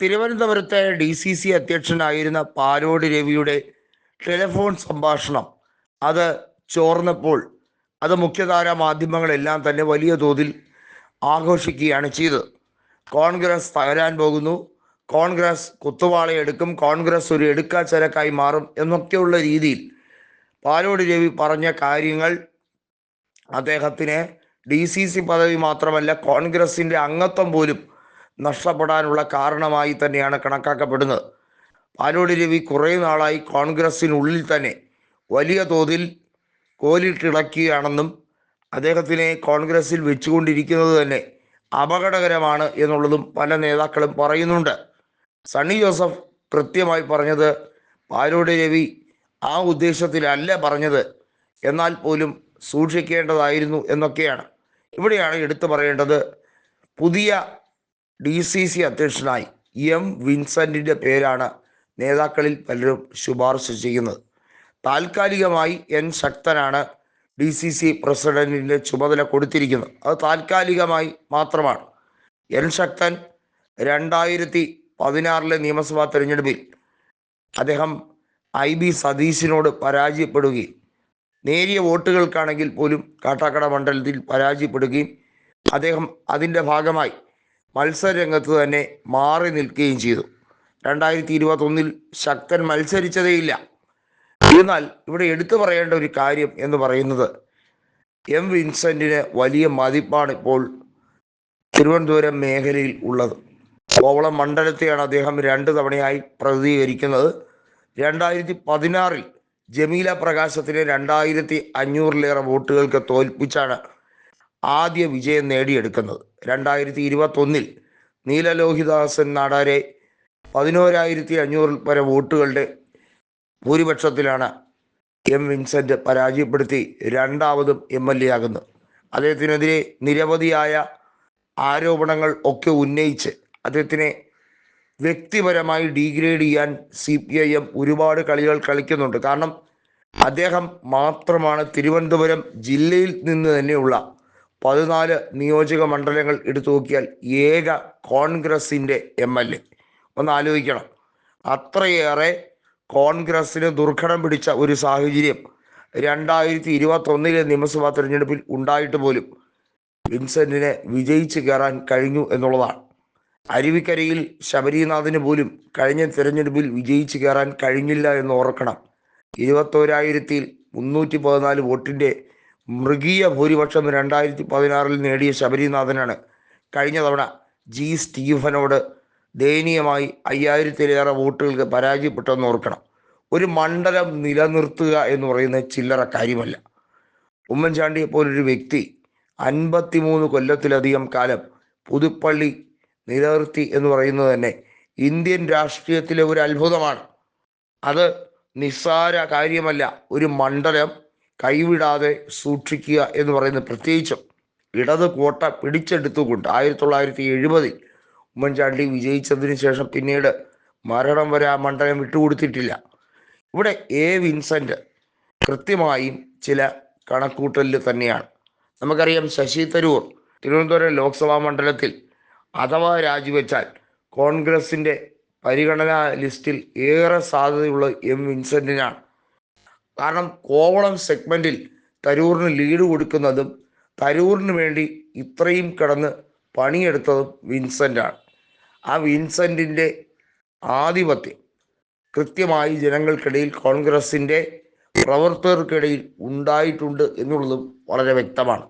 തിരുവനന്തപുരത്തെ D C C അധ്യക്ഷനായിരുന്ന പാലോട് രവിയുടെ ടെലിഫോൺ സംഭാഷണം അത് ചോർന്നപ്പോൾ അത് മുഖ്യധാര മാധ്യമങ്ങളെല്ലാം തന്നെ വലിയ തോതിൽ ആഘോഷിക്കുകയാണ് ചെയ്തത്. കോൺഗ്രസ് തകരാൻ പോകുന്നു. കോൺഗ്രസ് കുത്തുവാളയെടുക്കും കോൺഗ്രസ് ഒരു എടുക്കാച്ചരക്കായി മാറും എന്നൊക്കെയുള്ള രീതിയിൽ പാലോട് രവി പറഞ്ഞ കാര്യങ്ങൾ അദ്ദേഹത്തിന് ഡി സി സി പദവി മാത്രമല്ല കോൺഗ്രസിന്റെ അംഗത്വം പോലും നഷ്ടപ്പെടാനുള്ള കാരണമായി തന്നെയാണ് കണക്കാക്കപ്പെടുന്നത്. പാനോടി രവി കുറേ നാളായി കോൺഗ്രസിനുള്ളിൽ തന്നെ വലിയ തോതിൽ കോലിട്ടിളക്കുകയാണെന്നും അദ്ദേഹത്തിനെ കോൺഗ്രസിൽ വെച്ചുകൊണ്ടിരിക്കുന്നത് തന്നെ അപകടകരമാണ് എന്നുള്ളതും പല നേതാക്കളും പറയുന്നുണ്ട്. സണ്ണി ജോസഫ് കൃത്യമായി പറഞ്ഞത് പാലോട് രവി ആ ഉദ്ദേശത്തിലല്ല പറഞ്ഞത്. എന്നാൽ പോലും സൂക്ഷിക്കേണ്ടതായിരുന്നു എന്നൊക്കെയാണ്. ഇവിടെയാണ് എടുത്തു പറയേണ്ടത്. പുതിയ ഡി സി സി അധ്യക്ഷനായി എം വിൻസെന്റിന്റെ പേരാണ് നേതാക്കളിൽ പലരും ശുപാർശ ചെയ്യുന്നത്. താൽക്കാലികമായി എൻ ശക്തനാണ് ഡി സി സി പ്രസിഡന്റിന്റെ ചുമതല കൊടുത്തിരിക്കുന്നത്. അത് താൽക്കാലികമായി മാത്രമാണ്. എൻ ശക്തൻ രണ്ടായിരത്തി പതിനാറിലെ നിയമസഭാ തെരഞ്ഞെടുപ്പിൽ അദ്ദേഹം ഐ ബി സതീശിനോട് പരാജയപ്പെടുകയും നേരിയ വോട്ടുകൾക്കാണെങ്കിൽ പോലും കാട്ടാക്കട മണ്ഡലത്തിൽ പരാജയപ്പെടുകയും അദ്ദേഹം അതിന്റെ ഭാഗമായി മത്സരരംഗത്ത് തന്നെ മാറി നിൽക്കുകയും ചെയ്തു. രണ്ടായിരത്തി ഇരുപത്തൊന്നിൽ ശക്തൻ മത്സരിച്ചതേയില്ല. എന്നാൽ ഇവിടെ എടുത്തു പറയേണ്ട ഒരു കാര്യം എന്ന് പറയുന്നത് എം വിൻസെന്റിന് വലിയ മതിപ്പാണ് ഇപ്പോൾ തിരുവനന്തപുരം മേഖലയിൽ ഉള്ളത്. കോവളം മണ്ഡലത്തെയാണ് അദ്ദേഹം രണ്ട് തവണയായി പ്രതിനിധീകരിക്കുന്നത്. രണ്ടായിരത്തി പതിനാറിൽ ജമീല പ്രകാശത്തിന് രണ്ടായിരത്തി അഞ്ഞൂറിലേറെ വോട്ടുകൾക്ക് തോൽപ്പിച്ചാണ് ആദ്യ വിജയം നേടിയെടുക്കുന്നത്. രണ്ടായിരത്തി ഇരുപത്തൊന്നിൽ നീലലോഹിദാസൻ നാടാരെ പതിനോരായിരത്തി അഞ്ഞൂറിൽ പരം വോട്ടുകളുടെ ഭൂരിപക്ഷത്തിലാണ് എം വിൻസെന്റ് പരാജയപ്പെടുത്തി രണ്ടാമതും എം എൽ എ ആകുന്നത്. അദ്ദേഹത്തിനെതിരെ നിരവധിയായ ആരോപണങ്ങൾ ഒക്കെ ഉന്നയിച്ച് അദ്ദേഹത്തിനെ വ്യക്തിപരമായി ഡീഗ്രേഡ് ചെയ്യാൻ സി പി ഐ എം ഒരുപാട് കളികൾ കളിക്കുന്നുണ്ട്. കാരണം അദ്ദേഹം മാത്രമാണ് തിരുവനന്തപുരം ജില്ലയിൽ നിന്ന് തന്നെയുള്ള പതിനാല് നിയോജക മണ്ഡലങ്ങൾ എടുത്തു നോക്കിയാൽ ഏക കോൺഗ്രസിന്റെ എം എൽ എ. ഒന്ന് ആലോചിക്കണം. അത്രയേറെ കോൺഗ്രസിന് ദുർഘടം പിടിച്ച ഒരു സാഹചര്യം രണ്ടായിരത്തി ഇരുപത്തി ഒന്നിലെ നിയമസഭാ തെരഞ്ഞെടുപ്പിൽ ഉണ്ടായിട്ട് പോലും വിൻസെന്റിന് വിജയിച്ച് കയറാൻ കഴിഞ്ഞു എന്നുള്ളതാണ്. അരുവിക്കരയിൽ ശബരിനാഥിന് പോലും കഴിഞ്ഞ തിരഞ്ഞെടുപ്പിൽ വിജയിച്ച് കയറാൻ കഴിഞ്ഞില്ല എന്ന് ഓർക്കണം. ഇരുപത്തോരായിരത്തിൽ മുന്നൂറ്റി പതിനാല് വോട്ടിന്റെ മൃഗീയ ഭൂരിപക്ഷം രണ്ടായിരത്തി പതിനാറിൽ നേടിയ ശബരിനാഥനാണ്. കഴിഞ്ഞ തവണ ജി. സ്റ്റീഫനോട് ദയനീയമായി അയ്യായിരത്തിലേറെ വോട്ടുകൾക്ക് പരാജയപ്പെട്ടെന്ന് ഓർക്കണം. ഒരു മണ്ഡലം നിലനിർത്തുക എന്ന് പറയുന്നത് ചില്ലറ കാര്യമല്ല. ഉമ്മൻചാണ്ടിയെ പോലൊരു വ്യക്തി അൻപത്തിമൂന്ന് കൊല്ലത്തിലധികം കാലം പുതുപ്പള്ളി നിലനിർത്തി എന്ന് പറയുന്നത് തന്നെ ഇന്ത്യൻ രാഷ്ട്രീയത്തിലെ ഒരു അത്ഭുതമാണ്. അത് നിസ്സാര കാര്യമല്ല. ഒരു മണ്ഡലം കൈവിടാതെ സൂക്ഷിക്കുക എന്ന് പറയുന്ന പ്രത്യേകിച്ചും ഇടത് കോട്ട പിടിച്ചെടുത്തുകൊണ്ട് ആയിരത്തി തൊള്ളായിരത്തി എഴുപതിൽ ഉമ്മൻചാണ്ടി വിജയിച്ചതിന് ശേഷം പിന്നീട് മരണം വരെ ആ മണ്ഡലം വിട്ടുകൊടുത്തിട്ടില്ല. ഇവിടെ എ വിൻസെന്റ് കൃത്യമായും ചില കണക്കൂട്ടലിൽ തന്നെയാണ്. നമുക്കറിയാം ശശി തരൂർ തിരുവനന്തപുരം ലോക്സഭാ മണ്ഡലത്തിൽ അഥവാ രാജിവെച്ചാൽ കോൺഗ്രസിന്റെ പരിഗണനാ ലിസ്റ്റിൽ ഏറെ സാധ്യതയുള്ള എം വിൻസെന്റിനാണ്. കാരണം കോവളം സെഗ്മെന്റിൽ തരൂറിന് ലീഡ് കൊടുക്കുന്നതും തരൂറിന് വേണ്ടി ഇത്രയും കിടന്ന് പണിയെടുത്തതും വിൻസെന്റാണ് ആ വിൻസെന്റിന്റെ ആധിപത്യം കൃത്യമായി ജനങ്ങൾക്കിടയിൽ കോൺഗ്രസിന്റെ പ്രവർത്തകർക്കിടയിൽ ഉണ്ടായിട്ടുണ്ട് എന്നുള്ളതും വളരെ വ്യക്തമാണ്.